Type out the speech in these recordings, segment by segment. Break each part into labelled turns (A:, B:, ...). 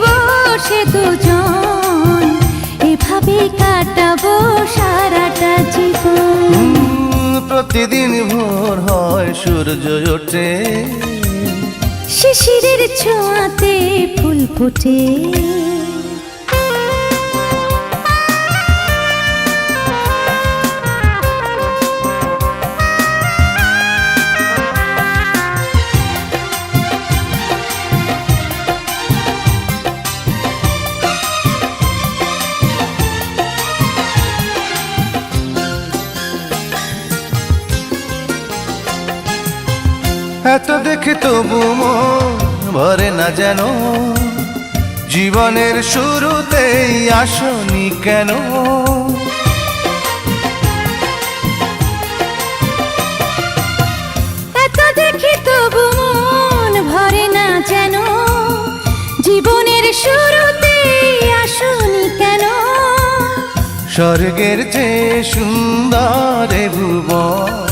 A: বসে দুজন এভাবে কাটাবো সারাটা জীবন।
B: প্রতিদিন ভোর হয় সূর্য ওঠে।
A: শিশিরের ছোঁয়াতে ফুল ফোটে।
B: এত দেখে তবু মন ভরে না যেন। জীবনের শুরুতেই আসনি কেন?
A: এত দেখি তবু মন ভরে না যেন। জীবনের শুরুতে আসনি কেন?
B: স্বর্গের চেয়ে সুন্দর ভুবন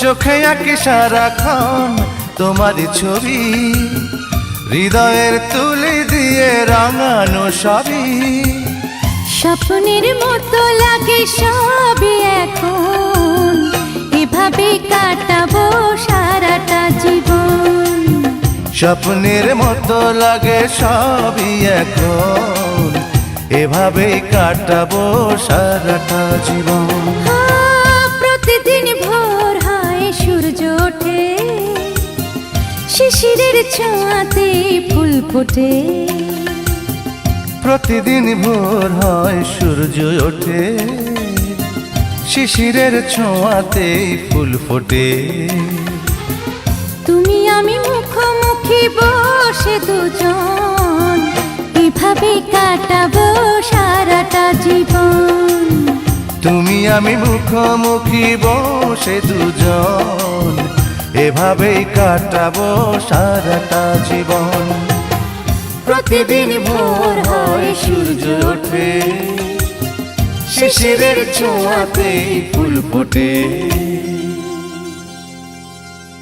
A: চোখে আঁকে সারাক্ষণ তোমারই ছবি। হৃদয়ের তুলে দিয়ে রাঙানো সবই। স্বপ্নের মতো লাগে সবই এখন। এভাবে কাটাবো সারাটা জীবন।
B: স্বপ্নের মতো লাগে সবই এখন। এভাবেই কাটাবো সারাটা জীবন।
A: ছোঁয়াতে ফুল ফোটে।
B: প্রতিদিন ভোর হয় সূর্য ওঠে শিশিরের ছোঁয়াতে ফুল ফোটে।
A: তুমি আমি মুখোমুখি বসে দুজন এভাবে কাটাবো সারাটা জীবন?
B: তুমি আমি মুখোমুখি বসে দুজন এভাবেই কাটাবো সারাটা জীবন। প্রতিদিন ভোর হয় সূর্য ওঠে শিশিরের ছোঁয়াতেই ফুল ফোটে।